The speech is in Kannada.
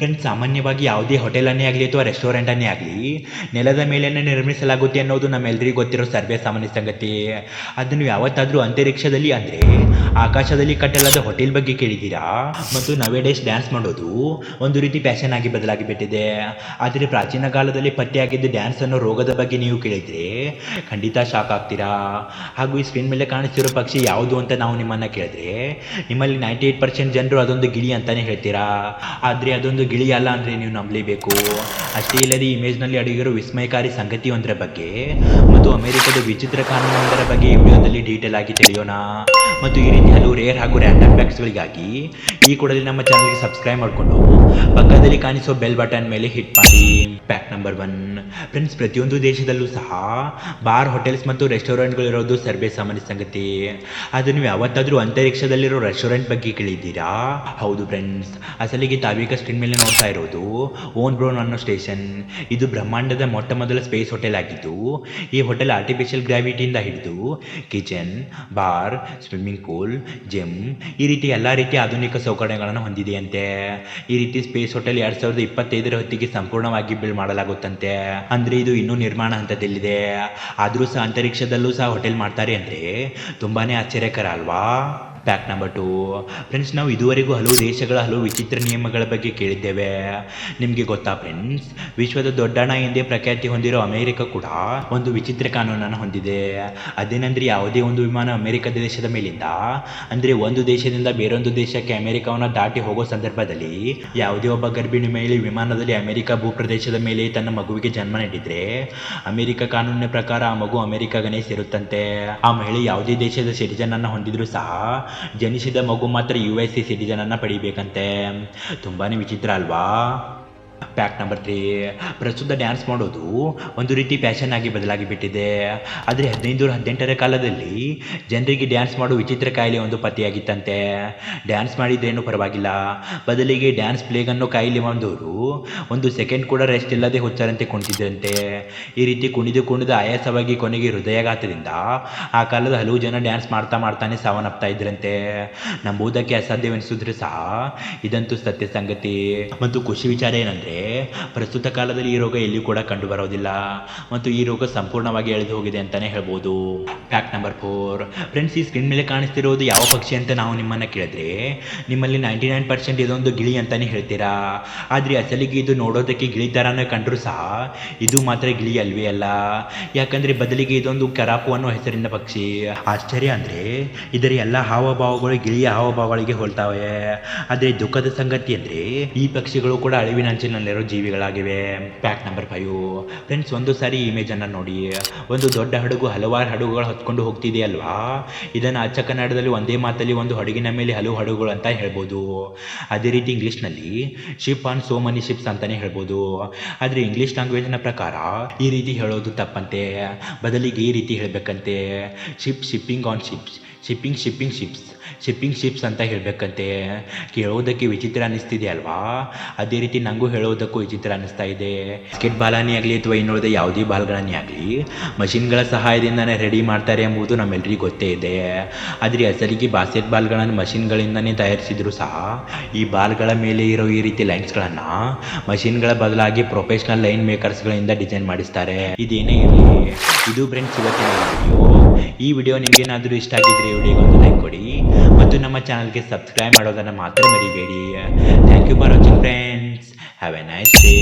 ಫ್ರೆಂಡ್ಸ್ ಸಾಮಾನ್ಯವಾಗಿ ಯಾವುದೇ ಹೋಟೆಲನ್ನೇ ಆಗಲಿ ಅಥವಾ ರೆಸ್ಟೋರೆಂಟನ್ನೇ ಆಗಲಿ, ನೆಲದ ಮೇಲೇನೆ ನಿರ್ಮಿಸಲಾಗುತ್ತೆ ಅನ್ನೋದು ನಮ್ಮೆಲ್ಲರಿಗೂ ಗೊತ್ತಿರೋ ಸರ್ವೇ ಸಾಮಾನ್ಯ ಸಂಗತಿ. ಅದನ್ನು ಯಾವತ್ತಾದರೂ ಅಂತರಿಕ್ಷದಲ್ಲಿ ಅಂದರೆ ಆಕಾಶದಲ್ಲಿ ಕಟ್ಟಲಾದ ಹೋಟೆಲ್ ಬಗ್ಗೆ ಕೇಳಿದ್ದೀರಾ? ಮತ್ತು ನವೇ ಡೇಸ್ ಡ್ಯಾನ್ಸ್ ಮಾಡೋದು ಒಂದು ರೀತಿ ಫ್ಯಾಷನ್ ಆಗಿ ಬದಲಾಗಿಬಿಟ್ಟಿದೆ. ಆದರೆ ಪ್ರಾಚೀನ ಕಾಲದಲ್ಲಿ ಪತ್ತೆಯಾಗಿದ್ದ ಡ್ಯಾನ್ಸ್ ಅನ್ನೋ ರೋಗದ ಬಗ್ಗೆ ನೀವು ಕೇಳಿದರೆ ಖಂಡಿತ ಶಾಕ್ ಆಗ್ತೀರಾ? ಹಾಗೂ ಈ ಸ್ಕ್ರೀನ್ ಮೇಲೆ ಕಾಣಿಸ್ತಿರೋ ಪಕ್ಷಿ ಯಾವುದು ಅಂತ ನಾವು ನಿಮ್ಮನ್ನು ಕೇಳಿದ್ರೆ ನಿಮ್ಮಲ್ಲಿ ನೈಂಟಿ ಏಟ್ ಪರ್ಸೆಂಟ್ ಜನರು ಅದೊಂದು ಗಿಳಿ ಅಂತಾನೆ ಹೇಳ್ತೀರಾ? ಆದರೆ ಅದೊಂದು ಗಿಳಿ ಅಲ್ಲ ಅಂದರೆ ನೀವು ನಂಬಲೇಬೇಕು. ಅಷ್ಟೇ ಇಲ್ಲದೆ ಇಮೇಜ್ನಲ್ಲಿ ಅಡಗಿರೋ ವಿಸ್ಮಯಕಾರಿ ಸಂಗತಿ ಒಂದರ ಬಗ್ಗೆ, ಮತ್ತು ಅಮೆರಿಕದ ವಿಚಿತ್ರ ಕಾನೂನೊಂದರ ಬಗ್ಗೆ ಈ ವಿಡಿಯೋದಲ್ಲಿ ಡೀಟೇಲ್ ಆಗಿ ತಿಳಿಯೋಣ. ಮತ್ತು ಈ ರೀತಿ ಹಲವು ರೇರ್ ಹಾಗೂ ರ್ಯಾಂಡಮ್ ಫ್ಯಾಕ್ಟ್ಸ್ಗಳಿಗಾಗಿ ಈ ಕೂಡಲೇ ನಮ್ಮ ಚಾನಲ್ಗೆ ಸಬ್ಸ್ಕ್ರೈಬ್ ಮಾಡಿಕೊಂಡು ಪಕ್ಕದಲ್ಲಿ ಕಾಣಿಸೋ ಬೆಲ್ ಬಟನ್ ಮೇಲೆ ಹಿಟ್ ಮಾಡಿ. ಪ್ಯಾಕ್ ನಂಬರ್ ಒನ್ ಫ್ರೆಂಡ್ಸ್ ಪ್ರತಿಯೊಂದು ದೇಶದಲ್ಲೂ ಸಹ ಬಾರ್ ಹೋಟೆಲ್ಸ್ ಮತ್ತು ರೆಸ್ಟೋರೆಂಟ್ಗಳಿರೋದು ಸರ್ವೇ ಸಾಮಾನ್ಯ ಸಂಗತಿ. ಅದು ನೀವು ಯಾವತ್ತಾದರೂ ಅಂತರಿಕ್ಷದಲ್ಲಿರೋ ರೆಸ್ಟೋರೆಂಟ್ ಬಗ್ಗೆ ಕೇಳಿದ್ದೀರಾ? ಹೌದು ಫ್ರೆಂಡ್ಸ್ ಅಸಲಿಗೆ ತಾವೀಗ ಸ್ಕ್ರೀನ್ ಮೇಲೆ ನೋಡ್ತಾ ಇರೋದು ಓನ್ ಬ್ರೋನ್ ಅನ್ನೋ ಸ್ಟೇಷನ್ ಇದು ಬ್ರಹ್ಮಾಂಡದ ಮೊಟ್ಟ ಮೊದಲ ಸ್ಪೇಸ್ ಹೋಟೆಲ್ ಆಗಿದ್ದು, ಈ ಹೋಟೆಲ್ ಆರ್ಟಿಫಿಷಿಯಲ್ ಗ್ರಾವಿಟಿಯಿಂದ ಹಿಡಿದು kitchen bar swimming pool gym, ಈ ರೀತಿ ಎಲ್ಲ ರೀತಿಯ ಆಧುನಿಕ ಸೌಕರ್ಯಗಳನ್ನು ಹೊಂದಿದೆಯಂತೆ. ಈ ರೀತಿ ಸ್ಪೇಸ್ ಹೋಟೆಲ್ ಎರಡ್ ಸಾವಿರದ ಇಪ್ಪತ್ತೈದರ ಹೊತ್ತಿಗೆ ಸಂಪೂರ್ಣವಾಗಿ ಬಿಲ್ಡ್ ಮಾಡಲಾಗುತ್ತಂತೆ. ಅಂದ್ರೆ ಇದು ಇನ್ನೂ ನಿರ್ಮಾಣ ಹಂತದಲ್ಲಿದೆ. ಆದರೂ ಸಹ ಅಂತರಿಕ್ಷದಲ್ಲೂ ಸಹ ಹೋಟೆಲ್ ಮಾಡ್ತಾರೆ ಅಂದ್ರೆ ತುಂಬಾನೇ ಆಶ್ಚರ್ಯಕರ ಅಲ್ವಾ? ಪ್ಯಾಕ್ ನಂಬರ್ ಟು ಫ್ರೆಂಡ್ಸ್ ನಾವು ಇದುವರೆಗೂ ಹಲವು ದೇಶಗಳ, ಹಲವು ವಿಚಿತ್ರ ನಿಯಮಗಳ ಬಗ್ಗೆ ಕೇಳಿದ್ದೇವೆ. ನಿಮಗೆ ಗೊತ್ತಾ ಫ್ರೆಂಡ್ಸ್ ವಿಶ್ವದ ದೊಡ್ಡಣ ಎಂದೇ ಪ್ರಖ್ಯಾತಿ ಹೊಂದಿರೋ ಅಮೆರಿಕ ಕೂಡ ಒಂದು ವಿಚಿತ್ರ ಕಾನೂನನ್ನು ಹೊಂದಿದೆ. ಅದೇನೆಂದರೆ ಯಾವುದೇ ಒಂದು ವಿಮಾನ ಅಮೆರಿಕ ದೇಶದ ಮೇಲಿಂದ, ಅಂದರೆ ಒಂದು ದೇಶದಿಂದ ಬೇರೊಂದು ದೇಶಕ್ಕೆ ಅಮೆರಿಕವನ್ನು ದಾಟಿ ಹೋಗೋ ಸಂದರ್ಭದಲ್ಲಿ, ಯಾವುದೇ ಒಬ್ಬ ಗರ್ಭಿಣಿ ಮಹಿಳೆ ವಿಮಾನದಲ್ಲಿ ಅಮೆರಿಕ ಭೂಪ್ರದೇಶದ ಮೇಲೆ ತನ್ನ ಮಗುವಿಗೆ ಜನ್ಮ ನೀಡಿದರೆ, ಅಮೆರಿಕ ಕಾನೂನಿನ ಪ್ರಕಾರ ಆ ಮಗು ಅಮೆರಿಕಗನೇ ಸೇರುತ್ತಂತೆ. ಆ ಮಹಿಳೆ ಯಾವುದೇ ದೇಶದ ಸಿಟಿಜನ್ ಅನ್ನು ಹೊಂದಿದ್ರು ಸಹ ಜನಿಸಿದ ಮಗು ಮಾತ್ರ ಯು ಎಸ್ ಸಿ ಸಿಟಿಜನನ್ನು ಪಡಿಬೇಕಂತೆ. ತುಂಬಾ ವಿಚಿತ್ರ ಅಲ್ವಾ? ಪ್ಯಾಕ್ ನಂಬರ್ ತ್ರೀ ಪ್ರಸ್ತುತ ಡ್ಯಾನ್ಸ್ ಮಾಡೋದು ಒಂದು ರೀತಿ ಫ್ಯಾಷನ್ ಆಗಿ ಬದಲಾಗಿ ಬಿಟ್ಟಿದೆ. ಆದರೆ ಹದಿನೈದು, ಹದಿನೆಂಟರ ಕಾಲದಲ್ಲಿ ಜನರಿಗೆ ಡ್ಯಾನ್ಸ್ ಮಾಡೋ ವಿಚಿತ್ರ ಕಾಯಿಲೆ ಒಂದು ಪತ್ತೆಯಾಗಿತ್ತಂತೆ. ಡ್ಯಾನ್ಸ್ ಮಾಡಿದ್ರೇನು ಪರವಾಗಿಲ್ಲ. ಬದಲಿಗೆ ಡ್ಯಾನ್ಸ್ ಪ್ಲೇಗ್ ಅನ್ನೋ ಕಾಯಿಲೆ ಬಂದವರು ಒಂದು ಸೆಕೆಂಡ್ ಕೂಡ ರೆಸ್ಟ್ ಇಲ್ಲದೆ ಹುಚ್ಚಾರಂತೆ ಕುಣಿತಿದ್ರಂತೆ. ಈ ರೀತಿ ಕುಣಿದು ಕುಣಿದು ಆಯಾಸವಾಗಿ ಕೊನೆಗೆ ಹೃದಯಾಘಾತದಿಂದ ಆ ಕಾಲದ ಹಲವು ಜನ ಡ್ಯಾನ್ಸ್ ಮಾಡ್ತಾ ಮಾಡ್ತಾನೆ ಸಾವನ್ನಪ್ತಾ ಇದ್ರಂತೆ. ನಂಬುವುದಕ್ಕೆ ಅಸಾಧ್ಯವೆನಿಸಿದ್ರೆ ಸಹ ಇದಂತೂ ಸತ್ಯ ಸಂಗತಿ. ಮತ್ತು ಖುಷಿ ವಿಚಾರ ಏನಂದ್ರೆ ಪ್ರಸ್ತುತ ಕಾಲದಲ್ಲಿ ಈ ರೋಗ ಎಲ್ಲಿಯೂ ಕೂಡ ಕಂಡು ಬರೋದಿಲ್ಲ ಮತ್ತು ಈ ರೋಗ ಸಂಪೂರ್ಣವಾಗಿ ಎಳೆದು ಹೋಗಿದೆ ಅಂತಾನೆ ಹೇಳ್ಬೋದು. ಫ್ಯಾಕ್ಟ್ ನಂಬರ್ ಫೋರ್ ಫ್ರೆಂಡ್ಸ್ ಈ ಸ್ಕ್ರೀನ್ ಮೇಲೆ ಕಾಣಿಸ್ತಿರೋದು ಯಾವ ಪಕ್ಷಿ ಅಂತ ನಾವು ನಿಮ್ಮನ್ನ ಕೇಳಿದ್ರೆ, ನಿಮ್ಮಲ್ಲಿ ನೈಂಟಿ ನೈನ್ ಪರ್ಸೆಂಟ್ ಇದೊಂದು ಗಿಳಿ ಅಂತಾನೆ ಹೇಳ್ತೀರಾ? ಆದ್ರೆ ಅಸಲಿಗೆ ಇದು ನೋಡೋದಕ್ಕೆ ಗಿಳಿ ಥರನೇ ಕಂಡರೂ ಸಹ ಇದು ಮಾತ್ರ ಗಿಳಿ ಅಲ್ವೇ ಅಲ್ಲ. ಯಾಕಂದ್ರೆ ಬದಲಿಗೆ ಇದೊಂದು ಕರಾಪು ಅನ್ನೋ ಹೆಸರಿನ ಪಕ್ಷಿ. ಆಶ್ಚರ್ಯ ಅಂದ್ರೆ ಇದರ ಎಲ್ಲ ಹಾವಭಾವಗಳು ಗಿಳಿಯ ಹಾವಭಾವಗಳಿಗೆ ಹೋಲ್ತಾವೆ. ಆದರೆ ದುಃಖದ ಸಂಗತಿ ಅಂದ್ರೆ ಈ ಪಕ್ಷಿಗಳು ಕೂಡ ಅಳಿವಿನಂಚಿನಲ್ಲಿರೋ ಜೀವಿಗಳಾಗಿವೆ. ಪ್ಯಾಕ್ ನಂಬರ್ ಫೈವ್ ಫ್ರೆಂಡ್ಸ್ ಒಂದು ಸಾರಿ ಇಮೇಜ್ ಅನ್ನು ನೋಡಿ. ಒಂದು ದೊಡ್ಡ ಹಡಗು ಹಲವಾರು ಹಡಗುಗಳು ಹೊತ್ಕೊಂಡು ಹೋಗ್ತಿದೆ ಅಲ್ವಾ? ಇದನ್ನು ಅಚ್ಚ ಕನ್ನಡದಲ್ಲಿ ಒಂದೇ ಮಾತಲ್ಲಿ ಒಂದು ಹಡಗಿನ ಮೇಲೆ ಹಲವು ಹಡಗುಗಳು ಅಂತ ಹೇಳ್ಬೋದು. ಅದೇ ರೀತಿ ಇಂಗ್ಲೀಷ್ನಲ್ಲಿ ship on so many ships ಅಂತಲೇ ಹೇಳ್ಬೋದು. ಆದರೆ ಇಂಗ್ಲೀಷ್ ಲ್ಯಾಂಗ್ವೇಜ್ನ ಪ್ರಕಾರ ಈ ರೀತಿ ಹೇಳೋದು ತಪ್ಪಂತೆ. ಬದಲಿಗೆ ಈ ರೀತಿ ಹೇಳಬೇಕಂತೆ. Ship shipping on ships shipping shipping ships shipping ships ಅಂತ ಹೇಳಬೇಕಂತೆ. ಕೇಳೋದಕ್ಕೆ ವಿಚಿತ್ರ ಅನ್ನಿಸ್ತಿದೆ ಅಲ್ವಾ? ಅದೇ ರೀತಿ ನನಗೂ ಹೇಳೋದಕ್ಕೂ ವಿಚಿತ್ರ ಅನ್ನಿಸ್ತಾ ಇದೆ. ಸ್ಕೆಟ್ ಬಾಲನೇ ಆಗಲಿ ಅಥವಾ ಇನ್ನುಳಿದ ಯಾವುದೇ ಬಾಲ್ಗಳನ್ನೇ ಆಗಲಿ, ಮಷಿನ್ಗಳ ಸಹಾಯದಿಂದನೇ ರೆಡಿ ಮಾಡ್ತಾರೆ ಎಂಬುದು ನಮ್ಮೆಲ್ಲರಿಗೂ ಗೊತ್ತೇ ಇದೆ. ಆದರೆ ಅಸಲಿಗೆ ಬಾಸ್ಕೆಟ್ ಬಾಲ್ಗಳನ್ನು ಮಷಿನ್ಗಳಿಂದನೇ ತಯಾರಿಸಿದ್ರು ಸಹ, ಈ ಬಾಲ್ಗಳ ಮೇಲೆ ಇರೋ ಈ ರೀತಿ ಲೈನ್ಸ್ಗಳನ್ನು ಮಷಿನ್ಗಳ ಬದಲಾಗಿ ಪ್ರೊಫೆಷನಲ್ ಲೈನ್ ಮೇಕರ್ಸ್ಗಳಿಂದ ಡಿಸೈನ್ ಮಾಡಿಸ್ತಾರೆ. ಇದೇನೇ ಇರಲಿ. ಇದು ಫ್ರೆಂಡ್ಸ್ ಇವತ್ತಿನ ವಿಡಿಯೋ ಈ ವಿಡಿಯೋ ನಿಮಗೇನಾದರೂ ಇಷ್ಟ ಆಗಿದ್ರೆ ವಿಡಿಯೋಗೆ ಒಂದು ಲೈಕ್ ಕೊಡಿ. ಮತ್ತು ನಮ್ಮ ಚಾನಲ್ಗೆ ಸಬ್ಸ್ಕ್ರೈಬ್ ಮಾಡೋದನ್ನು ಮಾತ್ರ ಮರಿಬೇಡಿ. Thank you for watching friends have a nice day